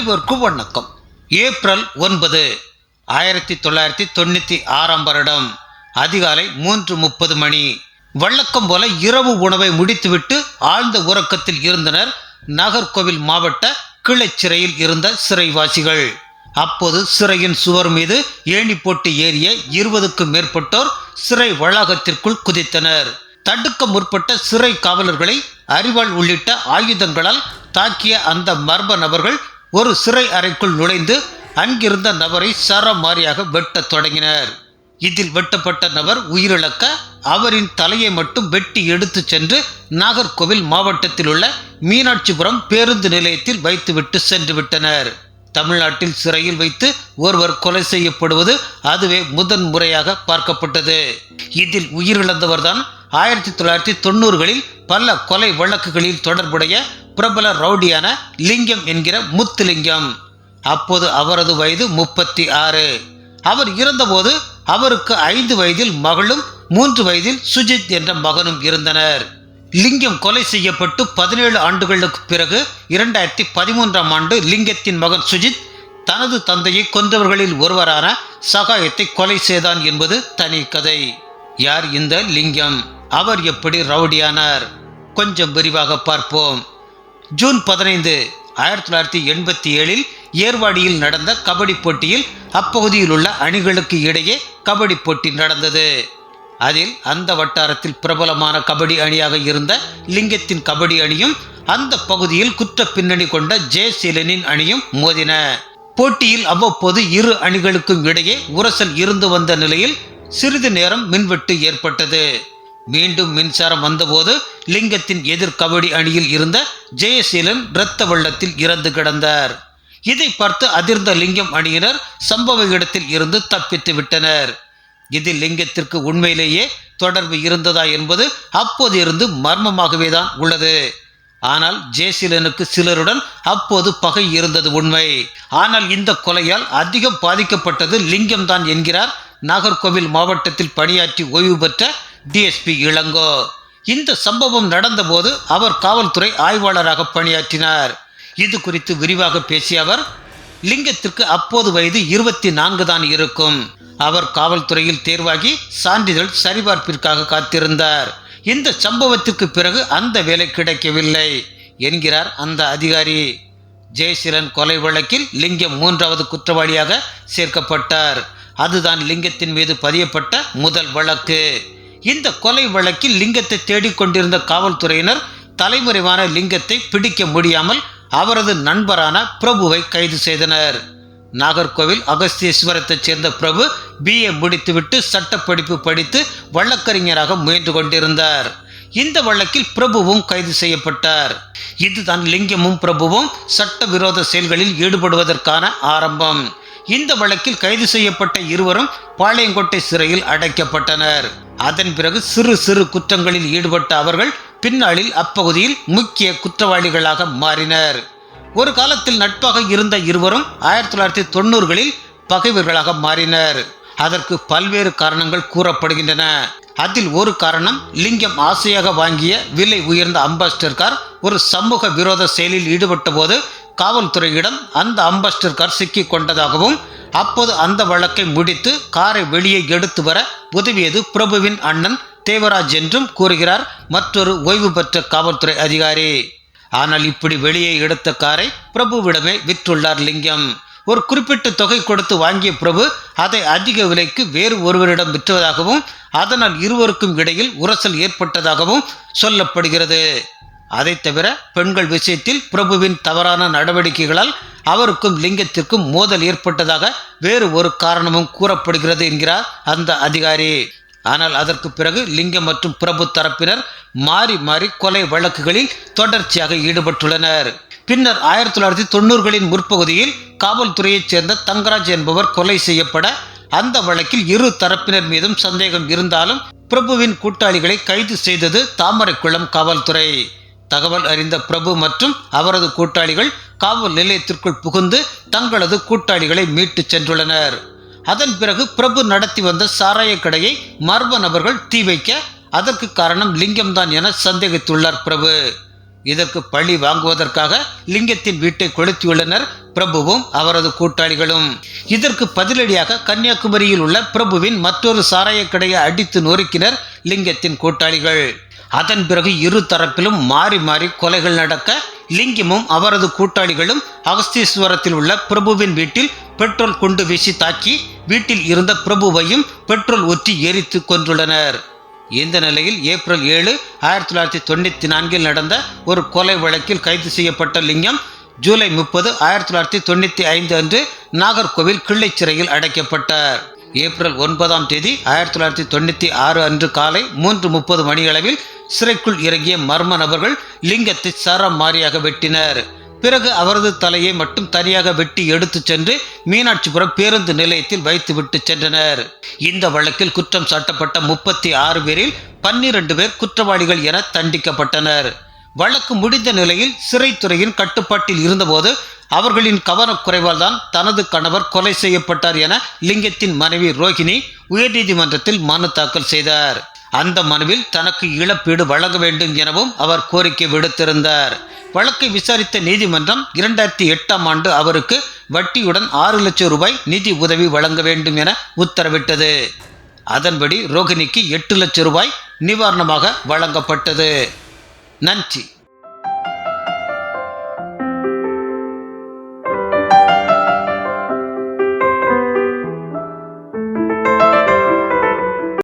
அனைவருக்கும் வணக்கம் ஏப்ரல் ஒன்பது ஆயிரத்தி தொள்ளாயிரத்தி தொண்ணூற்றி ஆறாம் வருடம் அதிகாலை மூன்று முப்பது மணி. வழக்கம் போல இரவு உணவை முடித்துவிட்டு ஆழ்ந்த உறக்கத்தில் இருந்தனர் நாகர்கோவில் மாவட்ட கிளைச் சிறையில் இருந்த சிறைவாசிகள். அப்போது சிறையின் சுவர் மீது ஏணி போட்டு ஏறிய இருபதுக்கும் மேற்பட்டோர் சிறை வளாகத்திற்குள் குதித்தனர். தடுக்க முற்பட்ட சிறை காவலர்களை அறிவாள் உள்ளிட்ட ஆயுதங்களால் தாக்கிய அந்த மர்ம நபர்கள் ஒரு சிறை அறைக்குள் நுழைந்து அங்கிருந்த நபரை சரமாரியாக வெட்டத் தொடங்கினர். இதில் வெட்டப்பட்ட நபர் உயிரிழக்க அவரின் தலையை மட்டும் வெட்டி எடுத்துச் சென்று நாகர்கோவில் மாவட்டத்தில் உள்ள மீனாட்சிபுரம் பேருந்து நிலையத்தில் வைத்துவிட்டு சென்றுவிட்டனர். தமிழ்நாட்டில் சிறையில் வைத்து ஒருவர் கொலை செய்யப்படுவது அதுவே முதன் முறையாக பார்க்கப்பட்டது. இதில் உயிரிழந்தவர்தான் ஆயிரத்தி தொள்ளாயிரத்தி தொண்ணூறுகளில் பல கொலை வழக்குகளில் தொடர்புடைய பிரபல ரவுடியான லிங்கம் என்கிற முத்துலிங்கம். அப்போது அவரது வயது முப்பத்தி ஆறு. அவர் இருந்தபோது அவருக்கு ஐந்து வயதில் மகளும் மூன்று வயதில் சுஜித் என்ற மகனும் இருந்தனர். லிங்கம் கொலை செய்யப்பட்டு பதினேழு ஆண்டுகளுக்கு பிறகு இரண்டாயிரத்தி பதிமூன்றாம் ஆண்டு லிங்கத்தின் மகன் சுஜித் தனது தந்தையை கொன்றவர்களில் ஒருவரான சகாயத்தை கொலை செய்தான் என்பது தனி கதை. யார் இந்த லிங்கம்? அவர் எப்படி ரவுடியானார்? கொஞ்சம் விரிவாக பார்ப்போம். ஜூன் பதினைந்து ஆயிரத்தி தொள்ளாயிரத்தி எண்பத்தி ஏழில் ஏர்வாடியில் நடந்த கபடி போட்டியில் அப்பகுதியில் உள்ள அணிகளுக்கு இடையே கபடி போட்டி நடந்தது. அதில் அந்த வட்டாரத்தில் பிரபலமான கபடி அணியாக இருந்த லிங்கத்தின் கபடி அணியும் அந்த பகுதியில் குற்ற பின்னணி கொண்ட ஜெயசீலனின் அணியும் மோதின. போட்டியில் அவ்வப்போது இரு அணிகளுக்கும் இடையே உரசல் இருந்து வந்த நிலையில் சிறிது நேரம் மின்வெட்டு ஏற்பட்டது. மீண்டும் மின்சாரம் வந்தபோது லிங்கத்தின் எதிர் கபடி அணியில் இருந்த ஜெயசீலன் இரத்த வெள்ளத்தில் இறந்து கிடந்தார். இதை பார்த்து அதிர்ந்த லிங்கம் அணியினர் சம்பவ இடத்தில் இருந்து தப்பித்து விட்டனர். இதில் லிங்கத்திற்கு உண்மையிலேயே தொடர்பு இருந்ததா என்பது அப்போது இருந்து மர்மமாகவே தான் உள்ளது. ஆனால் ஜெயசீலனுக்கு சிலருடன் அப்போது பகை இருந்தது உண்மை. ஆனால் இந்த கொலையால் அதிகம் பாதிக்கப்பட்டது லிங்கம் தான் என்கிறார் நாகர்கோவில் மாவட்டத்தில் பணியாற்றி ஓய்வு பெற்ற டிஎஸ்பி இளங்கோ. இந்த சம்பவம் நடந்தபோது அவர் காவல்துறை ஆய்வாளராக பணியாற்றினார். இது குறித்து விரிவாக பேசிய அவர் லிங்கத்திற்கு அப்போது வயது இருபத்தி நான்கு தான் இருக்கும். அவர் காவல்துறையில் தேர்வாகி சான்றிதழ் சரிபார்ப்பிற்காக காத்திருந்தார். இந்த சம்பவத்திற்கு பிறகு அந்த வேலை கிடைக்கவில்லை என்கிறார் அந்த அதிகாரி. ஜெயசிரன் கொலை வழக்கில் லிங்கம் மூன்றாவது குற்றவாளியாக சேர்க்கப்பட்டார். அதுதான் லிங்கத்தின் மீது பதியப்பட்ட முதல் வழக்கு. இந்த கொலை வழக்கில் லிங்கத்தை தேடிக்கொண்டிருந்த காவல்துறையினர் தலைமறைவான லிங்கத்தை பிடிக்க முடியாமல் அவரது நண்பரான பிரபுவை கைது செய்தனர். நாகர்கோவில் அகஸ்தீஸ்வரத்தைச் சேர்ந்த பிரபு பிஏ முடித்துவிட்டு சட்டப்படிப்பு படித்து வழக்கறிஞராக முயன்று கொண்டிருந்தார். இந்த வழக்கில் பிரபுவும் கைது செய்யப்பட்டார். இதுதான் லிங்கமும் பிரபுவும் சட்டவிரோத செயல்களில் ஈடுபடுவதற்கான ஆரம்பம். இந்த வழக்கில் கைது செய்யப்பட்ட இருவரும் பாளையங்கோட்டை சிறையில் அடைக்கப்பட்டனர். அதன் பிறகு சிறு சிறு குற்றங்களில் ஈடுபட்ட அவர்கள் பின்னாளில் அப்பகுதியில் முக்கிய குற்றவாளிகளாக மாறினர். ஒரு காலத்தில் நட்பாக இருந்த இருவரும் ஆயிரத்தி தொள்ளாயிரத்தி தொண்ணூறுகளில் பகைவர்களாக மாறினர். அதற்கு பல்வேறு காரணங்கள் கூறப்படுகின்றன. அதில் ஒரு காரணம் லிங்கம் ஆசையாக வாங்கிய விலை உயர்ந்த அம்பாஸ்டர் கார் ஒரு சமூக விரோத செயலில் ஈடுபட்ட போது காவல்துறையிடம் அந்த அம்பாஸ்டர் கார் சிக்கிக் கொண்டதாகவும் அப்போது அந்த வழக்கை முடித்து காரை வெளியே எடுத்து வர உதவியது பிரபுவின் அண்ணன் தேவராஜ் என்றும் கூறுகிறார். மற்றொரு ஓய்வு பெற்ற காவல்துறை அதிகாரி. ஆனால் இப்படி வெளியே எடுத்த காரை பிரபுவிடமே விற்றுள்ளார் லிங்கம். ஒரு குறிப்பிட்ட தொகை கொடுத்து வாங்கிய பிரபு அதை அதிக விலைக்கு வேறு ஒருவரிடம் விற்றுவதாகவும் அதனால் இருவருக்கும் இடையில் உரசல் ஏற்பட்டதாகவும் சொல்லப்படுகிறது. அதை தவிர பெண்கள் விஷயத்தில் பிரபுவின் தவறான நடவடிக்கைகளால் அவருக்கும் லிங்கத்திற்கும் மோதல் ஏற்பட்டதாக வேறு ஒரு காரணமும் கூறப்படுகிறது என்கிறார் அந்த அதிகாரி. ஆனால் அதற்கு பிறகு லிங்கம் மற்றும் பிரபு தரப்பினர் மாறி மாறி கொலை வழக்குகளில் தொடர்ச்சியாக ஈடுபட்டுள்ளனர். பின்னர் ஆயிரத்தி தொள்ளாயிரத்தி தொண்ணூறுகளின் முற்பகுதியில் காவல்துறையைச் சேர்ந்த தங்கராஜ் என்பவர் கொலை செய்யப்பட அந்த வழக்கில் இரு தரப்பினர் மீதும் சந்தேகம் இருந்தாலும் பிரபுவின் கூட்டாளிகளை கைது செய்தது தாமரைக்குளம் காவல்துறை. தகவல் அறிந்த பிரபு மற்றும் அவரது கூட்டாளிகள் காவல் நிலையத்திற்குள் புகுந்து தங்களது கூட்டாளிகளை மீட்டுச் சென்றுள்ளனர். அதன் பிறகு பிரபு நடத்தி வந்த சாராய கடையை மர்ம நபர்கள் தீ வைக்க அதற்கு காரணம் லிங்கம்தான் என சந்தேகித்துள்ளார் பிரபு. இதற்கு பழி வாங்குவதற்காக லிங்கத்தின் வீட்டை கொளுத்தியுள்ளனர் பிரபுவும் அவரது கூட்டாளிகளும். இதற்கு பதிலடியாக கன்னியாகுமரியில் உள்ள பிரபுவின் மற்றொரு சாராய கடையை அடித்து நொறுக்கினர் லிங்கத்தின் கூட்டாளிகள். அதன் பிறகு இரு தரப்பிலும் மாறி மாறி கொலைகள் நடக்க லிங்கமும் அவரது கூட்டாளிகளும் அகஸ்தீஸ்வரத்தில் உள்ள பிரபுவின் வீட்டில் பெட்ரோல் குண்டு வீசி தாக்கி வீட்டில் இருந்த பிரபுவையும் பெட்ரோல் ஒற்றி எரித்து கொன்றுள்ளனர். இந்த நிலையில் ஏப்ரல் ஏழு ஆயிரத்தி தொள்ளாயிரத்தி தொண்ணூற்றி நான்கில் நடந்த ஒரு கொலை வழக்கில் கைது செய்யப்பட்ட லிங்கம் ஜூலை முப்பது ஆயிரத்தி தொள்ளாயிரத்தி தொண்ணூற்றி ஐந்து அன்று நாகர்கோவில் கிள்ளை சிறையில் அடைக்கப்பட்டார். ஏப்ரல் ஒன்பதாம் தேதி ஆயிரத்தி தொள்ளாயிரத்தி தொண்ணூற்றி ஆறு அன்று காலை மூன்று முப்பது மணியளவில் சிறைக்குள் இறங்கிய மர்ம நபர்கள் லிங்கத்தை சரம் மாறியாக வெட்டினர். பிறகு அவரது தலையை மட்டும் தனியாக வெட்டி எடுத்துச் சென்று மீனாட்சிபுரம் பேருந்து நிலையத்தில் வைத்துவிட்டு சென்றனர். இந்த வழக்கில் குற்றம் சாட்டப்பட்ட முப்பத்தி ஆறு பேரில் பன்னிரண்டு பேர் குற்றவாளிகள் என தண்டிக்கப்பட்டனர். வழக்கு முடிந்த நிலையில் சிறைத்துறையின் கட்டுப்பாட்டில் இருந்தபோது அவர்களின் கவனக்குறைவால் தான் தனது கணவர் கொலை செய்யப்பட்டார் என லிங்கத்தின் மனைவி ரோஹிணி உயர்நீதிமன்றத்தில் மனு தாக்கல் செய்தார். அந்த மனுவில் தனக்கு இழப்பீடு வழங்க வேண்டும் எனவும் அவர் கோரிக்கை விடுத்திருந்தார். வழக்கை விசாரித்த நீதிமன்றம் இரண்டாயிரத்தி எட்டாம் ஆண்டு அவருக்கு வட்டியுடன் ஆறு லட்சம் ரூபாய் நிதி உதவி வழங்க வேண்டும் என உத்தரவிட்டது. அதன்படி ரோகிணிக்கு எட்டு லட்சம் ரூபாய் நிவாரணமாக வழங்கப்பட்டது. nanti.